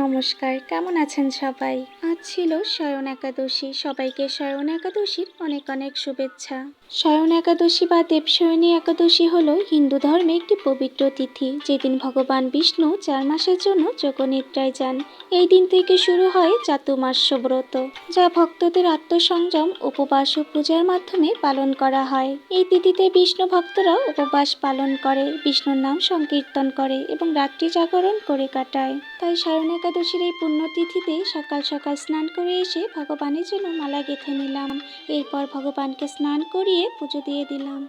নমস্কার, কেমন আছেন সবাই? আজ ছিল শয়ন একাদশী। সবাইকে শয়ন একাদশীর অনেক অনেক শুভেচ্ছা। শয়ন একাদশী বা দেবশয়নী একাদশী হলো হিন্দু ধর্মে একটি পবিত্র তিথি, যেদিন ভগবান বিষ্ণু চার মাসের জন্য যোগনিদ্রায় যান। এই দিন থেকে শুরু হয় চাতুর্মাস্য ব্রত যা ভক্তদের আত্মসংযম, উপবাস ও পূজার মাধ্যমে পালন করা হয়। এই তিথিতে বিষ্ণু ভক্তরা উপবাস পালন করে, বিষ্ণুর নাম সংকীর্তন করে এবং রাত্রি জাগরণ করে কাটায়। তাই শয়ন একাদশীর এই পুণ্যতিথিতে সকাল সকাল স্নান করে এসে ভগবানের জন্য মালা গেঁথে নিলাম। এরপর ভগবানকে স্নান করিয়ে পুজো দিয়ে দিলাম।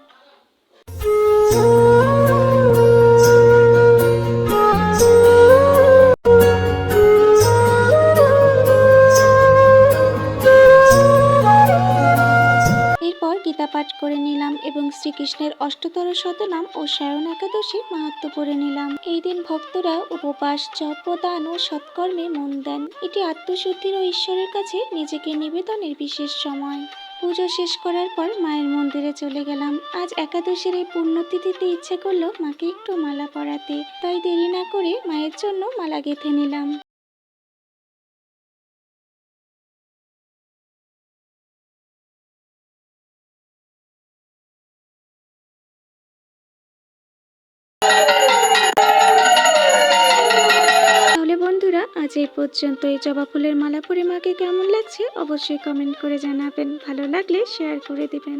গীতা পাঠ করে নিলাম এবং শ্রীকৃষ্ণের অষ্টতর শতনাম ও সায়ন একাদশীর মাহাত্ম পড়ে নিলাম। এই দিন ভক্তরা উপবাস, জপ দান ও সৎকর্মে মন দেন। এটি আত্মশুদ্ধির ও ঈশ্বরের কাছে নিজেকে নিবেদনের বিশেষ সময়। পুজো শেষ করার পর মায়ের মন্দিরে চলে গেলাম। আজ একাদশীর এই পুণ্যতিথিতে ইচ্ছে করল মাকে একটু মালা পরাতে। তাই দেরি না করে মায়ের জন্য মালা গেঁথে নিলাম। আজ এই পর্যন্ত এই জবা ফুলের মালা পরে মাকে কেমন লাগছে অবশ্যই কমেন্ট করে জানাবেন। ভালো লাগলে শেয়ার করে দিবেন।